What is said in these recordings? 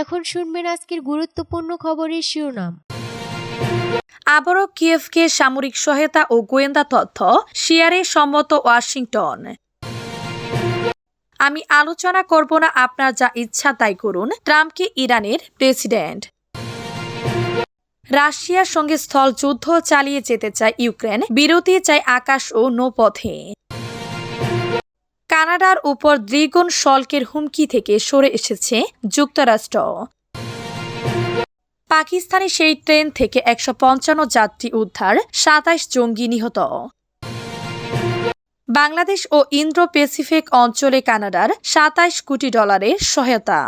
এখন শুনবেন আজকের গুরুত্বপূর্ণ খবরের শিরোনাম। আবারও কিয়েভকে সামরিক সহায়তা ও গোয়েন্দা তথ্য, শেয়ারে সম্মত ওয়াশিংটন। আমি আলোচনা করব না, আপনার যা ইচ্ছা তাই করুন, ট্রাম্পকে ইরানের প্রেসিডেন্ট। রাশিয়ার সঙ্গে স্থল যুদ্ধ চালিয়ে যেতে চায় ইউক্রেন, বিরতি চায় আকাশ ও নৌপথে। কানাডার উপর দ্বিগুণ শল্কের হুমকি থেকে সরে এসেছে যুক্তরাষ্ট্র। পাকিস্তানি সেই ট্রেন থেকে একশো পঞ্চান্ন যাত্রী উদ্ধার সাতাইশ জঙ্গি নিহত। বাংলাদেশ ও ইন্দ্র প্যাসিফিক অঞ্চলে কানাডার সাতাইশ কোটি ডলারের সহায়তা।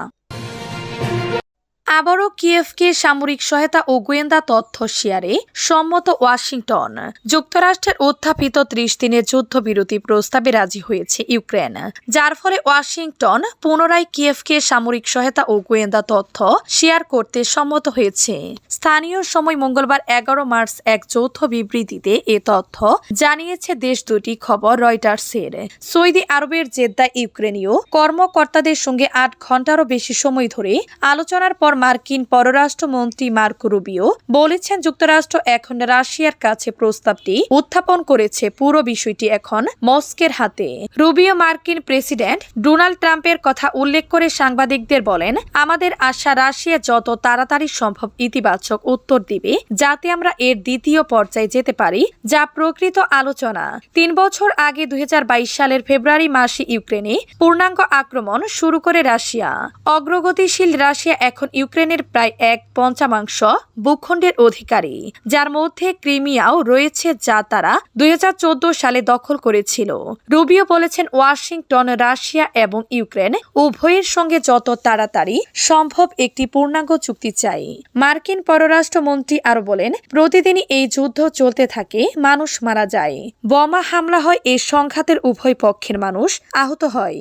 আবারও কিয়েভকে সামরিক সহায়তা ও গোয়েন্দা তথ্য শেয়ারে সম্মত ওয়াশিংটন। যুক্তরাষ্ট্রের উত্থাপিত ত্রিশ দিনের যুদ্ধবিরতি প্রস্তাবে রাজি হয়েছে ইউক্রেন, যার ফলে ওয়াশিংটন পুনরায় কিয়েভকে সামরিক সহায়তা ও গোয়েন্দা তথ্য শেয়ার করতে সম্মত হয়েছে। স্থানীয় সময় মঙ্গলবার এগারো মার্চ এক যৌথ বিবৃতিতে এ তথ্য জানিয়েছে দেশ দুটি খবর রয়টার্সের। সৌদি আরবের জেদ্দা ইউক্রেনীয় কর্মকর্তাদের সঙ্গে আট ঘন্টারও বেশি সময় ধরে আলোচনার পর মার্কিন পররাষ্ট্রমন্ত্রী মার্কো রুবিও বলেছেন যুক্তরাষ্ট্র এখন রাশিয়ার কাছে প্রস্তাবটি উত্থাপন করেছে পুরো বিষয়টি এখন মস্কের হাতে। রুবিও মার্কিন প্রেসিডেন্ট ডোনাল্ড ট্রাম্পের কথা উল্লেখ করে সাংবাদিকদের বলেন, আমাদের আশা রাশিয়া যত তাড়াতাড়ি সম্ভব ইতিবাচক উত্তর দিবে, যাতে আমরা এর দ্বিতীয় পর্যায়ে যেতে পারি, যা প্রকৃত আলোচনা। তিন বছর আগে দুই সালের ফেব্রুয়ারি মাসে ইউক্রেনে পূর্ণাঙ্গ আক্রমণ শুরু করে রাশিয়া। অগ্রগতিশীল রাশিয়া এখন ইউক্রেনের প্রায় এক পঞ্চমাংশ ভূখণ্ডের অধিকারী। যার মধ্যে ক্রিমিয়াও রয়েছে যা তারা দুই হাজার চোদ্দ সালে দখল করেছিল। রুবিও বলেছেন ওয়াশিংটন, রাশিয়া এবং ইউক্রেন উভয়ের সঙ্গে যত তাড়াতাড়ি সম্ভব একটি পূর্ণাঙ্গ চুক্তি চাই। মার্কিন পররাষ্ট্রমন্ত্রী আরও বলেন, প্রতিদিনই এই যুদ্ধ চলতে থাকে, মানুষ মারা যায়। বোমা হামলা হয় এই সংঘাতের উভয় পক্ষের মানুষ আহত হয়।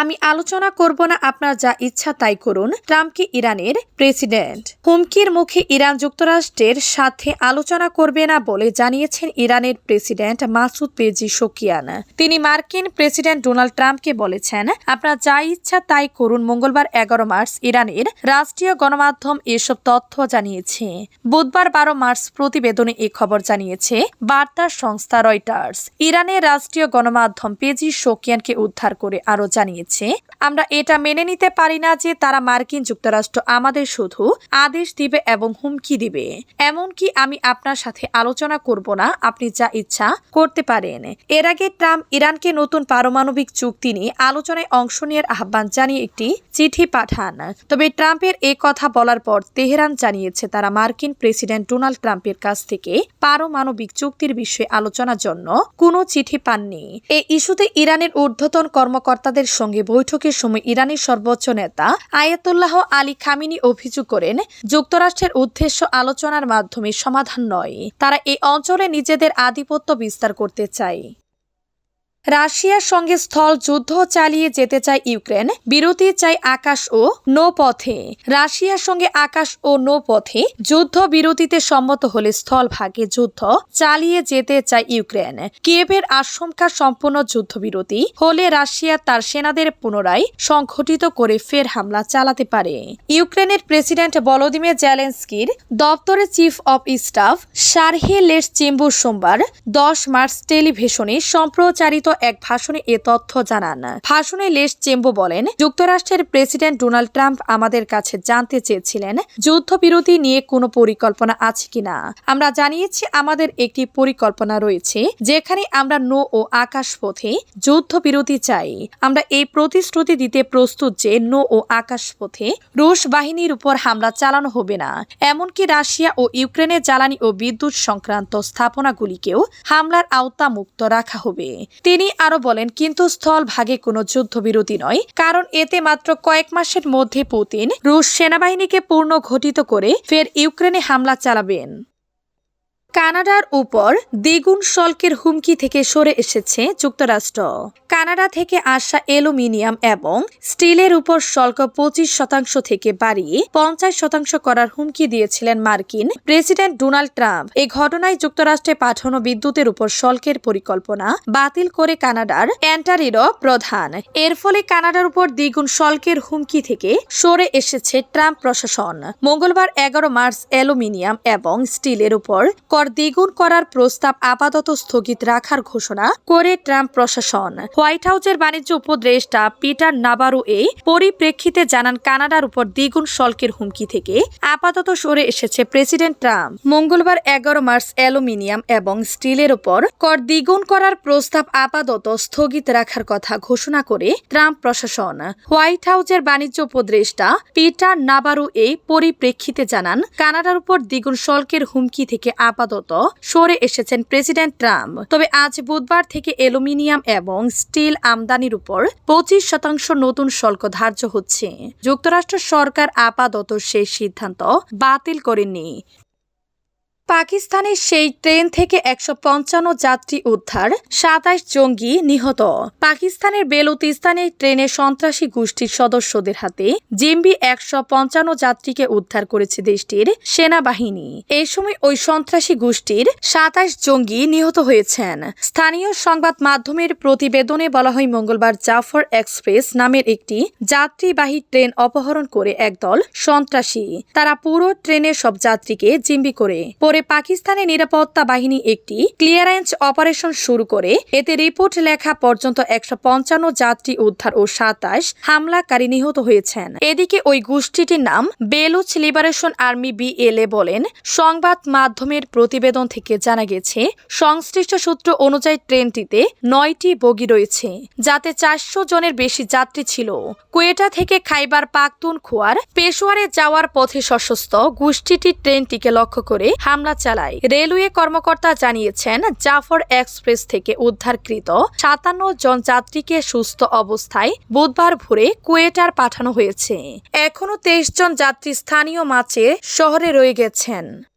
আমি আলোচনা করব না, আপনার যা ইচ্ছা তাই করুন, ট্রাম্পকে ইরানের প্রেসিডেন্ট। হুমকির মুখে ইরান যুক্তরাষ্ট্রের সাথে আলোচনা করবে না বলে জানিয়েছেন ইরানের প্রেসিডেন্ট মাসুদ পেজি শোকিয়ান। তিনি মার্কিন প্রেসিডেন্ট ডোনাল্ড ট্রাম্পকে বলেছেন, আপনার যা ইচ্ছা তাই করুন, মঙ্গলবার এগারো মার্চ ইরানের রাষ্ট্রীয় গণমাধ্যম এসব তথ্য জানিয়েছে। বুধবার বারো মার্চ প্রতিবেদনে এ খবর জানিয়েছে, বার্তা সংস্থা রয়টার্স। ইরানের রাষ্ট্রীয় গণমাধ্যম পেজি শোকিয়ানকে উদ্ধার করে আরও জানিয়েছে। লেগেছে। আমরা এটা মেনে নিতে পারি না যে তারা মার্কিন যুক্তরাষ্ট্র আমাদের শুধু আদেশ দিবে এবং হুমকি দিবে। এমনকি আমি আপনার সাথে আলোচনা করব না, আপনি যা ইচ্ছা করতে পারেন। এর আগে ট্রাম্প ইরানকে নতুন পারমাণবিক চুক্তি নিয়ে আলোচনায় অংশ নেওয়ার আহ্বান জানিয়ে একটি চিঠি পাঠান। তবে ট্রাম্পের এ কথা বলার পর তেহরান জানিয়েছে তারা মার্কিন প্রেসিডেন্ট ডোনাল্ড ট্রাম্পের কাছ থেকে পারমাণবিক চুক্তির বিষয়ে আলোচনার জন্য কোনো চিঠি পাননি। এই ইস্যুতে ইরানের ঊর্ধ্বতন কর্মকর্তাদের সঙ্গে বৈঠকের সময় ইরানের সর্বোচ্চ নেতা আয়াতুল্লাহ আলী খামিনি অভিযোগ করেন, যুক্তরাষ্ট্রের উদ্দেশ্য আলোচনার মাধ্যমে সমাধান নয়। তারা এই অঞ্চলে নিজেদের আধিপত্য বিস্তার করতে চায়। রাশিয়ার সঙ্গে স্থল যুদ্ধ চালিয়ে যেতে চায় ইউক্রেন, বিরতি চাই আকাশ ও নৌপথে। রাশিয়ার সঙ্গে আকাশ ও নৌপথে যুদ্ধ বিরতিতে সম্মত হলে স্থল ভাগে যুদ্ধ চালিয়ে যেতে চায় ইউক্রেন। কিয়েভের আশঙ্কা সম্পূর্ণ যুদ্ধবিরতি হলে রাশিয়া তার সেনাদের পুনরায় সংঘটিত করে ফের হামলা চালাতে পারে। ইউক্রেনের প্রেসিডেন্ট ভলোদিমির জেলেন্সকির দপ্তরে chief of staff Serhiy Leshchenko সোমবার দশ মার্চ টেলিভিশনে সম্প্রচারিত এক ভাষণে এ তথ্য জানান। ভাষণে লেস চেম্বু বলেন, যুক্তরাষ্ট্রের প্রেসিডেন্ট ডোনাল্ড ট্রাম্প আমাদের কাছে জানতে চেয়েছিলেন, যুদ্ধবিরতি নিয়ে কোনো পরিকল্পনা আছে কিনা। আমরা জানিয়েছি, আমাদের একটি পরিকল্পনা রয়েছে, যেখানে আমরা নৌ ও আকাশ পথে যুদ্ধবিরতি চাই। আমরা এই প্রতিশ্রুতি দিতে প্রস্তুত যে নো ও আকাশ পথে রুশ বাহিনীর উপর হামলা চালানো হবে না। এমনকি রাশিয়া ও ইউক্রেনের জ্বালানি ও বিদ্যুৎ সংক্রান্ত স্থাপনাগুলিকেও হামলার আওতা মুক্ত রাখা হবে। তিনি আরও বলেন, কিন্তু স্থল ভাগে কোনো যুদ্ধবিরতি নয়, কারণ এতে মাত্র কয়েক মাসের মধ্যে পুতিন রুশ সেনাবাহিনীকে পূর্ণ ঘটিত করে ফের ইউক্রেনে হামলা চালাবেন। কানাডার উপর দ্বিগুণ শুল্কের হুমকি থেকে সরে এসেছে যুক্তরাষ্ট্র। কানাডা থেকে আসা অ্যালুমিনিয়াম এবং স্টিলের উপর শুল্ক পঁচিশ শতাংশ থেকে বাড়িয়ে পঞ্চাশ শতাংশ করার হুমকি দিয়েছিলেন মার্কিন প্রেসিডেন্ট ডোনাল্ড ট্রাম্প। এই ঘটনায় যুক্তরাষ্ট্রে পাঠানো বিদ্যুতের উপর শুল্কের পরিকল্পনা বাতিল করে কানাডার অ্যান্টারিরো প্রধান। এর ফলে কানাডার উপর দ্বিগুণ শুল্কের হুমকি থেকে সরে এসেছে ট্রাম্প প্রশাসন। মঙ্গলবার এগারো মার্চ অ্যালুমিনিয়াম এবং স্টিলের উপর কর দ্বিগুণ করার প্রস্তাব আপাতত স্থগিত রাখার ঘোষণা করে ট্রাম্প প্রশাসন। হোয়াইট হাউসের বাণিজ্য উপদেষ্টা পিটার নাবারো এই পরিপ্রেক্ষিতে জানান কানাডার উপর দ্বিগুণ শুল্কের হুমকি থেকে আপাতত সরে এসেছে প্রেসিডেন্ট ট্রাম্প। মঙ্গলবার এগারো মার্চ অ্যালুমিনিয়াম এবং স্টিলের উপর কর দ্বিগুণ করার প্রস্তাব আপাতত স্থগিত রাখার কথা ঘোষণা করে ট্রাম্প প্রশাসন। হোয়াইট হাউসের বাণিজ্য উপদেষ্টা পিটার নাবারু এই পরিপ্রেক্ষিতে জানান, কানাডার উপর দ্বিগুণ শুল্কের হুমকি থেকে আপাতত সরে এসেছেন প্রেসিডেন্ট ট্রাম্প। তবে আজ বুধবার থেকে অ্যালুমিনিয়াম এবং স্টিল আমদানির উপর পঁচিশ শতাংশ নতুন শুল্ক ধার্য হচ্ছে। যুক্তরাষ্ট্র সরকার আপাতত সেই সিদ্ধান্ত বাতিল করেনি। পাকিস্তানের সেই ট্রেন থেকে একশো পঞ্চান্ন যাত্রী উদ্ধার, সাতাশ জঙ্গি নিহত। পাকিস্তানের বেলুতিস্তানে ট্রেনে সন্ত্রাসী গোষ্ঠীর সদস্যদের হাতে জিম্বি একশো পঞ্চান্ন যাত্রীকে উদ্ধার করেছে দেশটির সেনাবাহিনী। এই সময় ওই সন্ত্রাসী গোষ্ঠীর সাতাশ জঙ্গি নিহত হয়েছেন। স্থানীয় সংবাদ মাধ্যমের প্রতিবেদনে বলা হয়, মঙ্গলবার জাফর এক্সপ্রেস নামের একটি যাত্রীবাহী ট্রেন অপহরণ করে একদল সন্ত্রাসী। তারা পুরো ট্রেনের সব যাত্রীকে জিম্বি করে পরে পাকিস্তানের নিরাপত্তা বাহিনী একটি ক্লিয়ারেন্স অপারেশন শুরু করে। এতে রিপোর্ট লেখা পর্যন্ত একশো পঞ্চান্ন যাত্রী উদ্ধার ও সাতাশ হামলাকারী নিহত হয়েছেন। এদিকে ওই গোষ্ঠীটির নাম বেলুচ লিবারেশন আর্মি বিএলএ বলেন, সংবাদ মাধ্যমের প্রতিবেদন থেকে জানা গেছে, সংশ্লিষ্ট সূত্র অনুযায়ী ট্রেনটিতে নয়টি বগি রয়েছে, যাতে চারশো জনের বেশি যাত্রী ছিল। কুয়েটা থেকে খাইবার পাখতুন খোয়ার পেশোয়ারে যাওয়ার পথে সশস্ত্র গোষ্ঠীটি ট্রেনটিকে লক্ষ্য করে হামলা চালায়। রেলওয়ে কর্মকর্তা জানিয়েছেন, জাফর এক্সপ্রেস থেকে উদ্ধারকৃত সাতান্ন জন যাত্রীকে সুস্থ অবস্থায় বুধবার ভোরে কুয়েটার পাঠানো হয়েছে। এখনও তেইশ জন যাত্রী স্থানীয় মাছে শহরে রয়ে গেছেন।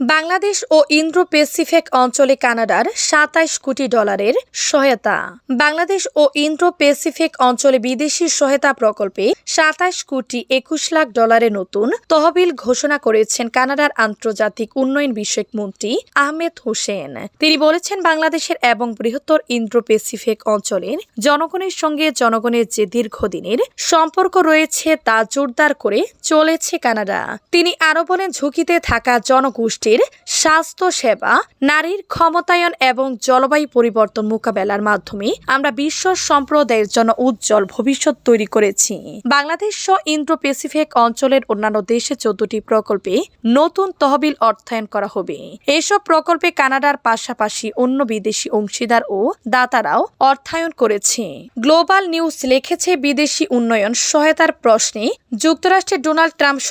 বাংলাদেশ ও ইন্দ্রো প্যাসিফিক অঞ্চলে কানাডার সাতাইশ কোটি ডলারের সহায়তা। বাংলাদেশ ও ইন্দ্রো প্যাসিফিক অঞ্চলে বিদেশি সহায়তা প্রকল্পে সাতাইশ কোটি একুশ লাখ ডলারের নতুন তহবিল ঘোষণা করেছেন কানাডার আন্তর্জাতিক উন্নয়ন বিষয়ক মন্ত্রী আহমেদ হোসেন। তিনি বলেছেন, বাংলাদেশের এবং বৃহত্তর ইন্দ্রো প্যাসিফিক অঞ্চলের জনগণের সঙ্গে জনগণের যে দীর্ঘদিনের সম্পর্ক রয়েছে তা জোরদার করে চলেছে কানাডা। তিনি আরও বলেন, ঝুঁকিতে থাকা জনগোষ্ঠীর স্বাস্থ্য সেবা, নারীর ক্ষমতায়ন এবং জলবায়ু পরিবর্তন মোকাবেলার মাধ্যমে আমরা বিশ্ব সম্প্রদায়ের জন্য উজ্জ্বল ভবিষ্যৎ তৈরি করেছি। বাংলাদেশ সহ ইন্দ্রো প্যাসিফিক অঞ্চলের অন্যান্য দেশে চোদ্দটি প্রকল্পে নতুন তহবিল অর্থায়ন করা হবে। এসব প্রকল্পে কানাডার পাশাপাশি অন্য বিদেশি অংশীদার ও দাতারাও অর্থায়ন করেছে। গ্লোবাল নিউজ লিখেছে, বিদেশি উন্নয়ন সহায়তার প্রশ্নে যুক্তরাষ্ট্রের ডোনাল্ড ট্রাম্প